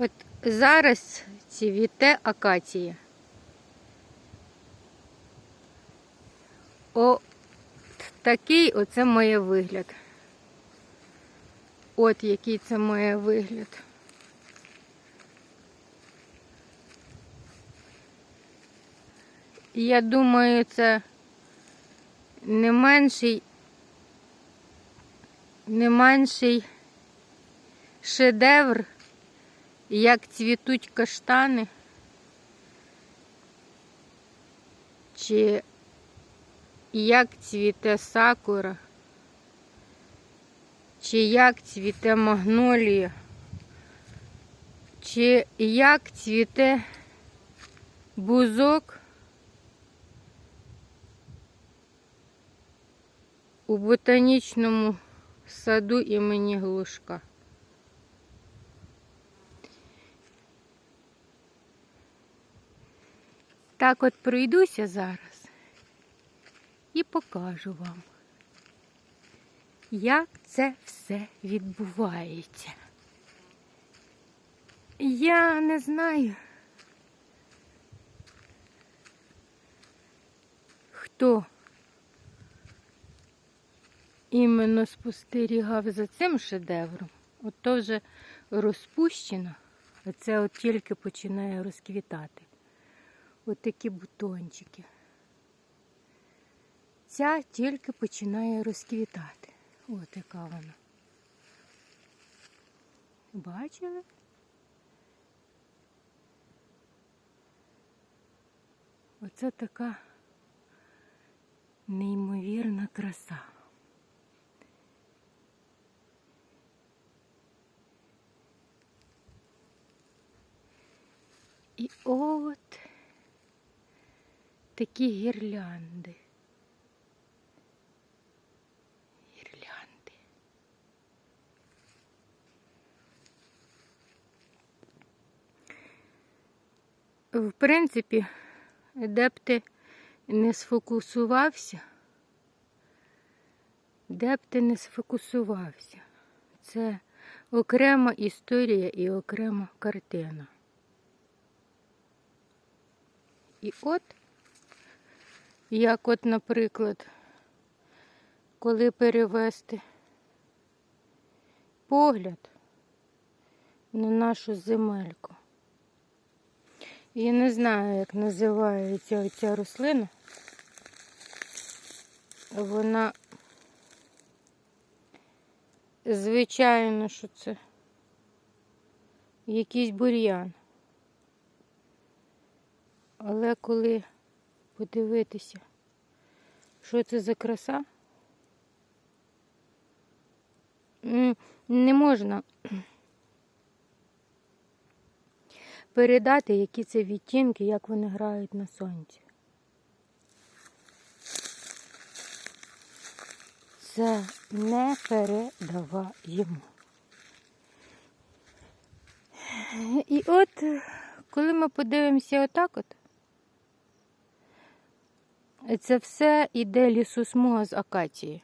От зараз цвіте акація. О, такий оце моє вигляд. От який це моє вигляд. Я думаю, це не менший, не менший шедевр, як цвітуть каштани, чи як цвіте сакура, чи як цвіте магнолія, чи як цвіте бузок? У ботанічному саду імені Глушка. Так от пройдуся зараз і покажу вам, як це все відбувається. Я не знаю, хто іменно спостерігав за цим шедевром. От то вже розпущено, а це от тільки починає розквітати. От такі бутончики. Ця тільки починає розквітати. От яка вона. Бачили? Оце така неймовірна краса. І от такі гірлянди. Гірлянди. В принципі, де б ти не сфокусувався, де б ти не сфокусувався, це окрема історія і окрема картина. І от, як от, наприклад, коли перевести погляд на нашу земельку. Я не знаю, як називається оця рослина. Вона, звичайно, що це якийсь бур'ян. Але коли подивитися, що це за краса, не можна передати, які це відтінки, як вони грають на сонці. Це не передаваємо. І от, коли ми подивимося отак от, це все іде лісосмуга з акації.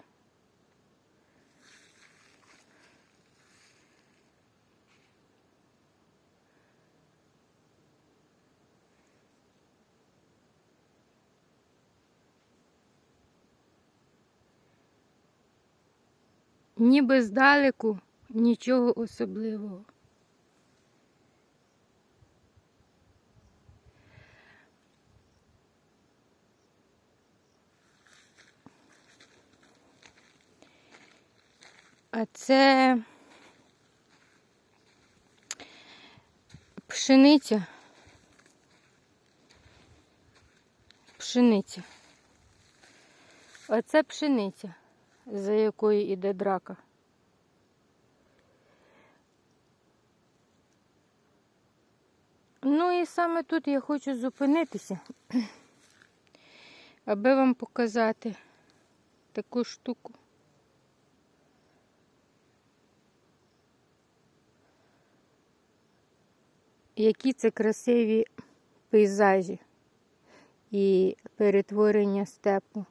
Ніби здалеку нічого особливого. Це пшениця. Пшениця. А це пшениця, за якою йде драка. Ну і саме тут я хочу зупинитися, аби вам показати таку штуку. Які це красиві пейзажі і перетворення степу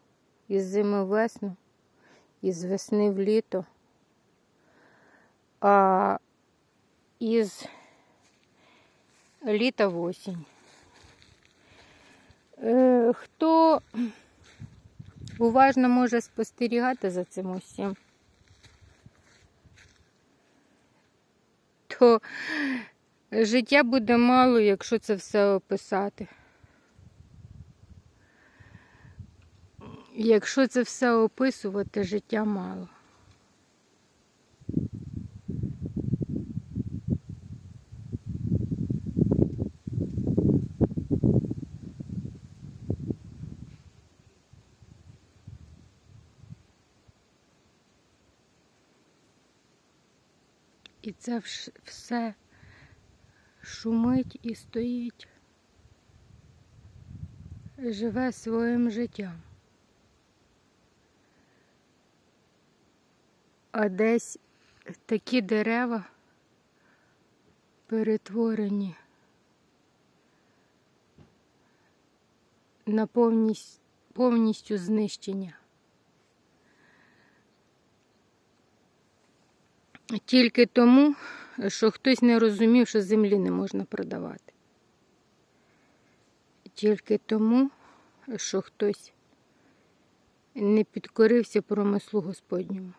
із зими в весну, із весни в літо, а із літа в осінь. Е, Хто уважно може спостерігати за цим усім, то життя буде мало, якщо це все описати. Якщо це все описувати, життя мало. І це все шумить і стоїть, живе своїм життям. А десь такі дерева перетворені на повність, повністю знищення. Тільки тому, що хтось не розумів, що землі не можна продавати. Тільки тому, що хтось не підкорився промислу Господньому.